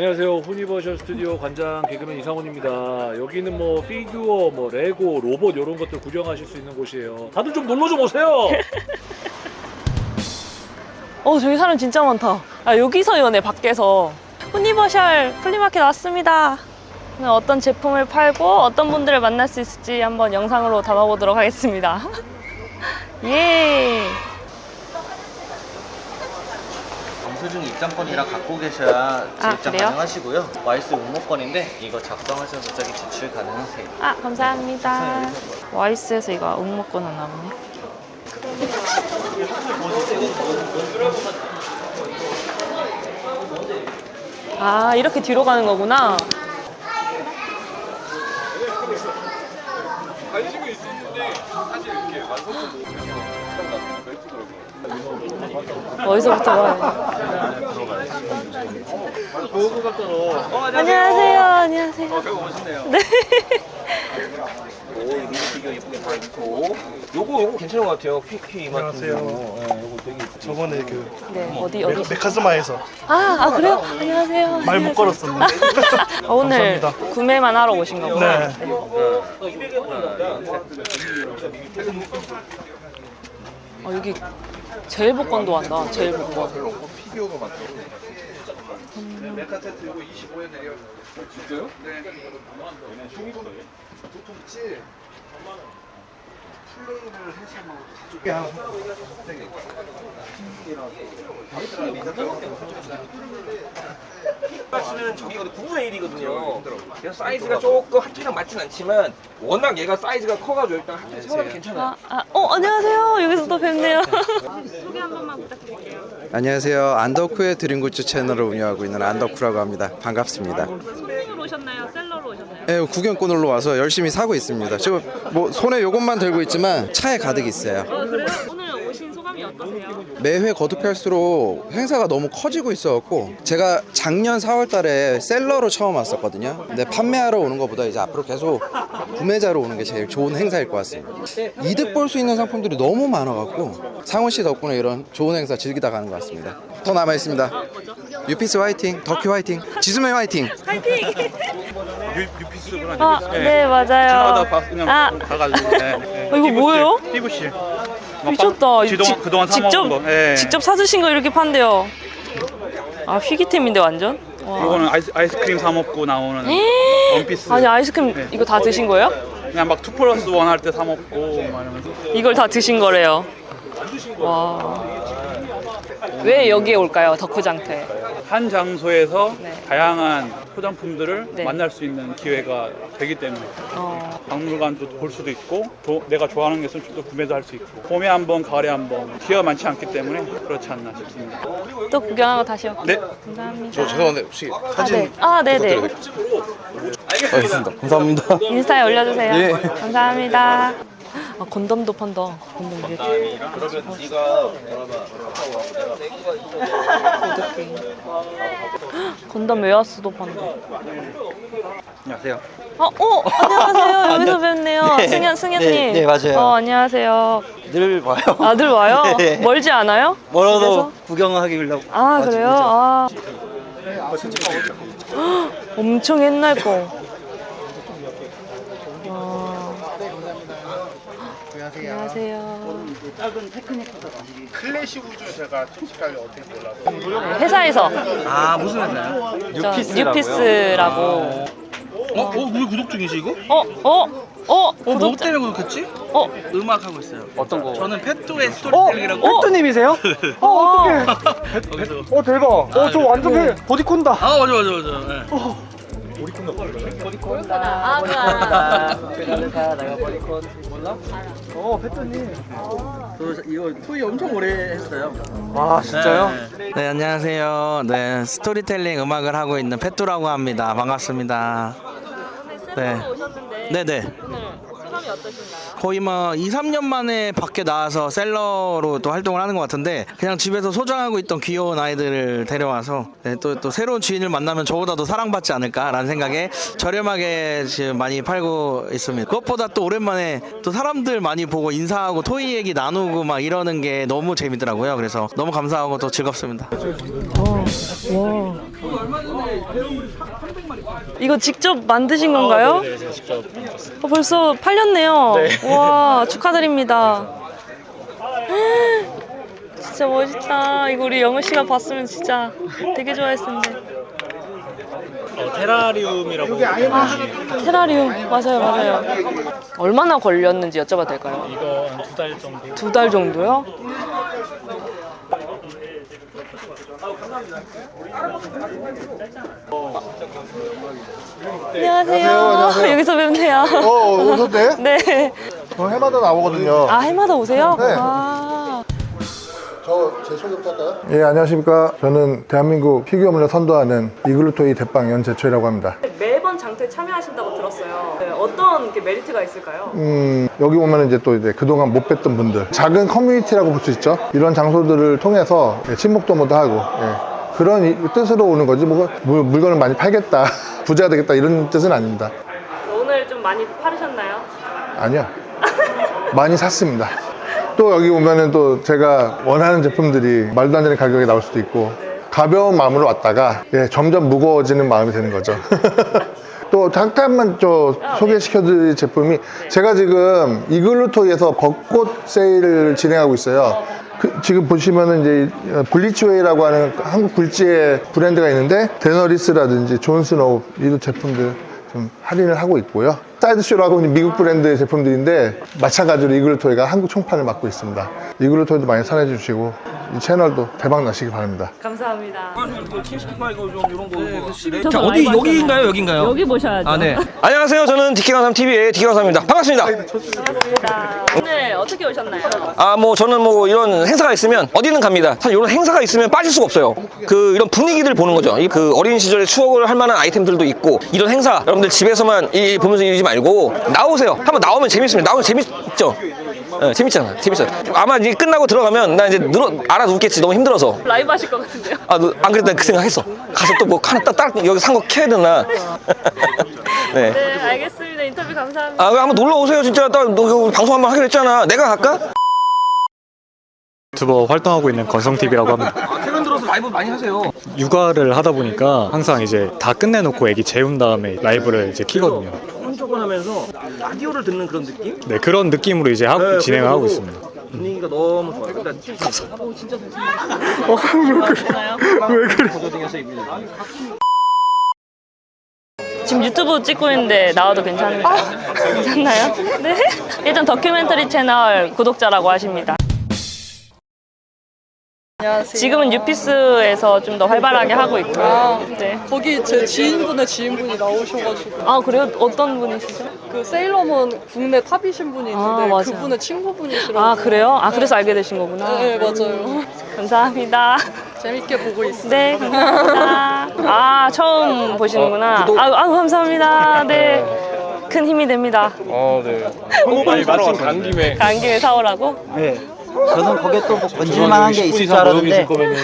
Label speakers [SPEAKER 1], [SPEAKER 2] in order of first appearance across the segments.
[SPEAKER 1] 안녕하세요. 후니버셜 스튜디오 관장 개그맨 이상훈입니다. 여기는 뭐 피규어, 뭐 레고, 로봇 이런 것들 구경하실 수 있는 곳이에요. 다들 좀 놀러 좀 오세요.
[SPEAKER 2] 어 저기 사람 진짜 많다. 아 여기서 연애 밖에서 유니버셜 플리마켓 왔습니다. 어떤 제품을 팔고 어떤 분들을 만날 수 있을지 한번 영상으로 담아보도록 하겠습니다. 예.
[SPEAKER 3] 영수증 입장권이랑 갖고 계셔야
[SPEAKER 2] 아,
[SPEAKER 3] 재입장
[SPEAKER 2] 그래요?
[SPEAKER 3] 가능하시고요. 와이스 응모권인데 이거 작성하셔서 저기 제출 가능하세요.
[SPEAKER 2] 아 감사합니다. 와이스에서 이거 응모권 하나 보네. 아 이렇게 뒤로 가는 거구나. 어디서부터 봐야 안녕하세요. 안녕하세요.
[SPEAKER 3] 배우 오신대요.
[SPEAKER 2] 네.
[SPEAKER 3] 오, 이 미니 피규어 예쁘게 다 있고. 요거 요거 괜찮은 것 같아요. 퀴퀴 이마트.
[SPEAKER 4] 안녕하세요.
[SPEAKER 3] 네, 요거 되게
[SPEAKER 4] 저번에 그
[SPEAKER 2] 네, 어디 어디?
[SPEAKER 4] 메카스마에서
[SPEAKER 2] 아, 아 그래요? 안녕하세요.
[SPEAKER 4] 말 못 걸었었는데
[SPEAKER 2] 어, 오늘
[SPEAKER 4] 감사합니다.
[SPEAKER 2] 구매만 하러 오신 거구나.
[SPEAKER 4] 네.
[SPEAKER 2] 어, 여기 제일 복권도 한다. 제일 복권.
[SPEAKER 5] 사실은 저기가 9분의 1이거든요. 그래서 사이즈가 조금 한쪽이랑 맞진 않지만 워낙 얘가 사이즈가 커가지고 일단 한쪽 세워도 괜찮아요.
[SPEAKER 2] 아, 아, 어, 안녕하세요. 여기서 또 뵙네요.
[SPEAKER 6] 안녕하세요. 안덕후의 드림굿즈 채널을 운영하고 있는 안덕후라고 합니다. 반갑습니다.
[SPEAKER 2] 스페인으로 오셨나요?
[SPEAKER 6] 네, 구경꾼으로 와서 열심히 사고 있습니다. 지금 뭐 손에 요것만 들고 있지만 차에 가득 있어요.
[SPEAKER 2] 어, 그래요? 오늘 오신 소감이 어떠세요?
[SPEAKER 6] 매회 거듭할수록 행사가 너무 커지고 있어갖고 제가 작년 4월달에 셀러로 처음 왔었거든요. 근데 판매하러 오는 것보다 이제 앞으로 계속 구매자로 오는 게 제일 좋은 행사일 것 같습니다. 이득 볼 수 있는 상품들이 너무 많아갖고 상훈 씨 덕분에 이런 좋은 행사 즐기다 가는 것 같습니다. 더 남아 있습니다. 유피스 화이팅, 덕큐 화이팅, 지수맨 화이팅.
[SPEAKER 2] 파이팅!
[SPEAKER 7] 유피스구나.
[SPEAKER 2] 아, 네, 맞아요.
[SPEAKER 7] 지나가다 그냥
[SPEAKER 2] 아,
[SPEAKER 7] 가가지고. 네, 네.
[SPEAKER 2] 어, 이거 뭐예요?
[SPEAKER 7] 피부실.
[SPEAKER 2] 미쳤다.
[SPEAKER 7] 지동,
[SPEAKER 2] 직-
[SPEAKER 7] 그동안 사
[SPEAKER 2] 직접,
[SPEAKER 7] 먹은 거. 예.
[SPEAKER 2] 직접 사주신 거 이렇게 판대요. 아, 휘기템인데 완전? 와.
[SPEAKER 7] 이거는 아이스, 아이스크림 사 먹고 나오는 원피스.
[SPEAKER 2] 아니, 아이스크림
[SPEAKER 7] 네.
[SPEAKER 2] 이거 다 드신 거예요?
[SPEAKER 7] 그냥 막 투 플러스 원 할 때 사 먹고 막 이러면서.
[SPEAKER 2] 이걸 다 드신 거래요. 와. 왜 여기에 올까요? 덕후장터에.
[SPEAKER 7] 한 장소에서
[SPEAKER 2] 네.
[SPEAKER 7] 다양한 소장품들을
[SPEAKER 2] 네.
[SPEAKER 7] 만날 수 있는 기회가 되기 때문에
[SPEAKER 2] 어.
[SPEAKER 7] 박물관도 볼 수도 있고 또 내가 좋아하는 것은 또 구매도 할 수 있고 봄에 한 번, 가을에 한 번 기회가 많지 않기 때문에 그렇지 않나 싶습니다.
[SPEAKER 2] 또 구경하고 다시 올게요.
[SPEAKER 7] 네.
[SPEAKER 2] 감사합니다.
[SPEAKER 6] 저 죄송한데 혹시
[SPEAKER 2] 아, 네. 아, 네네.
[SPEAKER 6] 알겠습니다. 감사합니다.
[SPEAKER 2] 인스타에 올려주세요.
[SPEAKER 6] 예.
[SPEAKER 2] 감사합니다. 아, 건담도 판다. 건담 이게.
[SPEAKER 3] 그러면 네가
[SPEAKER 2] 건담 웨어스도 판다.
[SPEAKER 3] 안녕하세요.
[SPEAKER 2] 아, 어, 안녕하세요. 여기서 뵙네요.
[SPEAKER 3] 네.
[SPEAKER 2] 승현, 승현님.
[SPEAKER 3] 네, 네, 맞아요.
[SPEAKER 2] 어, 안녕하세요.
[SPEAKER 3] 늘 봐요.
[SPEAKER 2] 아들 와요?
[SPEAKER 3] 네.
[SPEAKER 2] 멀지 않아요?
[SPEAKER 3] 멀어도
[SPEAKER 2] 집에서?
[SPEAKER 3] 구경하기 위해서.
[SPEAKER 2] 아, 그래요? 아. 헉, 엄청 옛날 거. 와. 안녕하세요.
[SPEAKER 4] 클래식 우주 제가 솔직하게 어떻게 몰라서
[SPEAKER 2] 회사에서
[SPEAKER 3] 아 무슨 했나요?
[SPEAKER 2] 저 뉴피스라고.
[SPEAKER 7] 어? 어? 우리 구독 중이시 이거?
[SPEAKER 2] 어, 어, 어,
[SPEAKER 7] 뭐
[SPEAKER 2] 구독자.
[SPEAKER 7] 때문에 구독했지?
[SPEAKER 2] 어,
[SPEAKER 7] 음악 하고 있어요.
[SPEAKER 3] 어떤 거?
[SPEAKER 7] 저는 페토의 스토리텔링이라고.
[SPEAKER 2] 어,
[SPEAKER 3] 님
[SPEAKER 2] 어,
[SPEAKER 7] 어 대박. 어저 완전
[SPEAKER 2] 네.
[SPEAKER 3] 보디콘다.
[SPEAKER 7] 아 맞아 맞아 맞아. 네.
[SPEAKER 2] 아, 아.
[SPEAKER 3] 내가 보디콘 몰라? 어 페토님. 저 이거 토이 엄청 오래 했어요.
[SPEAKER 8] 아 진짜요?
[SPEAKER 7] 네.
[SPEAKER 8] 네 안녕하세요. 네 스토리텔링 음악을 하고 있는 페뚜라고 합니다. 반갑습니다. 네.
[SPEAKER 2] 오셨는데
[SPEAKER 8] 네네.
[SPEAKER 2] 오늘 소감이 어떠신가요?
[SPEAKER 8] 거의 뭐 2, 3년 만에 밖에 나와서 셀러로 또 활동을 하는 것 같은데 그냥 집에서 소장하고 있던 귀여운 아이들을 데려와서 네, 또, 또 새로운 주인을 만나면 저보다 더 사랑받지 않을까라는 생각에 저렴하게 지금 많이 팔고 있습니다. 그것보다 또 오랜만에 또 사람들 많이 보고 인사하고 토이 얘기 나누고 막 이러는 게 너무 재밌더라고요. 그래서 너무 감사하고 또 즐겁습니다.
[SPEAKER 2] 와, 이거 직접 만드신 건가요?
[SPEAKER 1] 네, 제가 직접
[SPEAKER 2] 어, 벌써 팔렸네요. 와 축하드립니다. 진짜 멋있다. 이거 우리 영우 씨가 봤으면 진짜 되게 좋아했을 텐데.
[SPEAKER 1] 어, 테라리움이라고
[SPEAKER 2] 테라리움 맞아요 맞아요. 얼마나 걸렸는지 여쭤봐도 될까요?
[SPEAKER 1] 이거 한 두 달 정도
[SPEAKER 2] 두 달 정도요? 안녕하세요.
[SPEAKER 4] 안녕하세요.
[SPEAKER 2] 여기서 뵙네요.
[SPEAKER 4] 어, 오셨대?
[SPEAKER 2] 네.
[SPEAKER 4] 저 해마다 나오거든요.
[SPEAKER 2] 아 해마다 오세요?
[SPEAKER 4] 네.
[SPEAKER 2] 아.
[SPEAKER 4] 저제 소개부터 할까요? 예, 안녕하십니까. 저는 대한민국 피규어물을 선도하는 이글루토이 대빵 연재초이라고 합니다.
[SPEAKER 2] 매번 장터에 참여하신다고 들었어요. 네, 어떤 게 메리트가 있을까요?
[SPEAKER 4] 음, 여기 보면 이제 또 이제 그동안 못 뵀던 분들. 작은 커뮤니티라고 볼 수 있죠. 이런 장소들을 통해서 예, 친목도모도 하고, 예, 그런 이- 뜻으로 오는 거지. 뭐, 물- 물건을 많이 팔겠다. 부자가 되겠다. 이런 뜻은 아닙니다.
[SPEAKER 2] 오늘 좀 많이 팔으셨나요?
[SPEAKER 4] 아니요. 많이 샀습니다. 또 여기 오면은 또 제가 원하는 제품들이 말도 안 되는 가격에 나올 수도 있고 가벼운 마음으로 왔다가 예, 점점 무거워지는 마음이 되는 거죠. 또 잠깐만 저 소개시켜 드릴 제품이 제가 지금 이글루토이에서 벚꽃 세일을 진행하고 있어요. 그- 지금 보시면은 이제 어, 블리치웨이라고 하는 한국 굴지의 브랜드가 있는데 데너리스라든지 존스노우 이런 제품들 좀 할인을 하고 있고요. 사이드쇼라고 있는 미국 브랜드의 제품들인데 마찬가지로 이글루토이가 한국 총판을 맡고 있습니다. 이글루토이도 많이 사랑해 주시고 이 채널도 대박 나시기 바랍니다.
[SPEAKER 2] 감사합니다.
[SPEAKER 5] 킹스파 이거 좀 이런 거.
[SPEAKER 2] 저도
[SPEAKER 5] 자, 어디
[SPEAKER 2] 여기인가요?
[SPEAKER 5] 여기인가요?
[SPEAKER 2] 여기 보셔야죠.
[SPEAKER 5] 아, 네. 안녕하세요. 저는 디키강삼 TV의 디키강삼입니다. 반갑습니다.
[SPEAKER 2] 반갑습니다. 오늘 어떻게 오셨나요?
[SPEAKER 5] 아, 뭐 저는 뭐 이런 행사가 있으면 어디는 갑니다. 사실 이런 행사가 있으면 빠질 수가 없어요. 그 이런 분위기들 보는 거죠. 이 그 어린 시절의 추억을 할 만한 아이템들도 있고 이런 행사 여러분들 집에서만 이 보면서 이러지 말고 나오세요. 한번 나오면 재밌습니다. 나오면 재밌죠. 예, 재밌잖아. 재밌어요. 아마 이제 끝나고 들어가면 나 이제 늘어 알아 눕겠지. 너무 힘들어서.
[SPEAKER 2] 라이브 하실 것 같은데요?
[SPEAKER 5] 아, 너, 안 그랬다 그 생각했어. 가서 또 뭐 하나 딱, 딱 여기 산거 켜야 되나. 네.
[SPEAKER 2] 네, 알겠습니다. 인터뷰 감사합니다.
[SPEAKER 5] 아, 한번 놀러 오세요. 진짜 딱 너, 그 방송 한번 하기로 했잖아. 내가 갈까?
[SPEAKER 9] 유튜버 활동하고 있는 건성TV라고 합니다.
[SPEAKER 5] 아, 최근 들어서 라이브 많이 하세요.
[SPEAKER 9] 육아를 하다 보니까 항상 이제 다 끝내놓고 애기 재운 다음에 라이브를 이제 키거든요.
[SPEAKER 5] 조근조근하면서 라디오를 듣는 그런 느낌?
[SPEAKER 9] 네, 그런 느낌으로 이제 하고, 진행을 하고 있습니다.
[SPEAKER 5] 분위기가 너무 좋아요. 일단
[SPEAKER 9] 왜 그래?
[SPEAKER 2] 지금 유튜브 찍고 있는데 나와도 괜찮을까요? 괜찮나요? 네. 일단 다큐멘터리 채널 구독자라고 하십니다. 지금은 유피스에서 좀 더 활발하게 하고 있고요. 네.
[SPEAKER 10] 거기 제 지인분의 지인분이 나오셔가지고
[SPEAKER 2] 아 그래요? 어떤 분이시죠?
[SPEAKER 10] 그 세일러문 국내 탑이신 분이 있는데
[SPEAKER 2] 아, 맞아요.
[SPEAKER 10] 그분의 친구분이시라고
[SPEAKER 2] 아 그래요? 아 그래서 알게 되신 거구나.
[SPEAKER 10] 네 맞아요
[SPEAKER 2] 감사합니다.
[SPEAKER 10] 재밌게 보고 있어요
[SPEAKER 2] 네, 감사합니다. 아, 처음 보시는구나. 아유, 아유, 감사합니다. 네. 큰 힘이 됩니다.
[SPEAKER 1] 아니 마침 간 김에
[SPEAKER 2] 간 김에 사오라고?
[SPEAKER 3] 네. 저는 거기에 또뭐 건질만한 게 있을 줄 알았는데
[SPEAKER 1] 거면은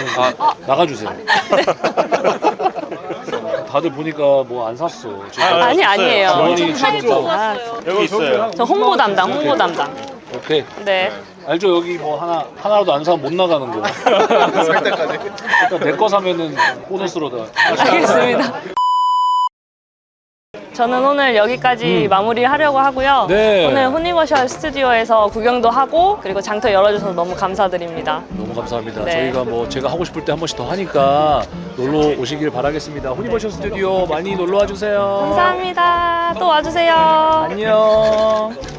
[SPEAKER 1] 나가주세요. 다들 보니까 뭐 안 샀어. 지금
[SPEAKER 2] 아니, 아니에요.
[SPEAKER 1] 주머니 샀죠.
[SPEAKER 2] 아,
[SPEAKER 1] 여기 있어요.
[SPEAKER 2] 저 홍보 담당, 홍보 담당.
[SPEAKER 1] 오케이.
[SPEAKER 2] 네.
[SPEAKER 1] 알죠 여기 뭐 하나 하나라도 안 사면 못 나가는 거. 살 때까지. 일단 내 거 사면은 보너스로 다.
[SPEAKER 2] 알겠습니다. 저는 오늘 여기까지 마무리하려고 하고요.
[SPEAKER 1] 네.
[SPEAKER 2] 오늘 혼리버셜 스튜디오에서 구경도 하고 그리고 장터 열어주셔서 너무 감사드립니다.
[SPEAKER 1] 너무 감사합니다.
[SPEAKER 2] 네.
[SPEAKER 1] 저희가 뭐 제가 하고 싶을 때 한 번씩 더 하니까 놀러 오시길 바라겠습니다. 호니버션 스튜디오 많이 놀러 와 주세요.
[SPEAKER 2] 감사합니다. 또 와주세요.
[SPEAKER 1] 안녕.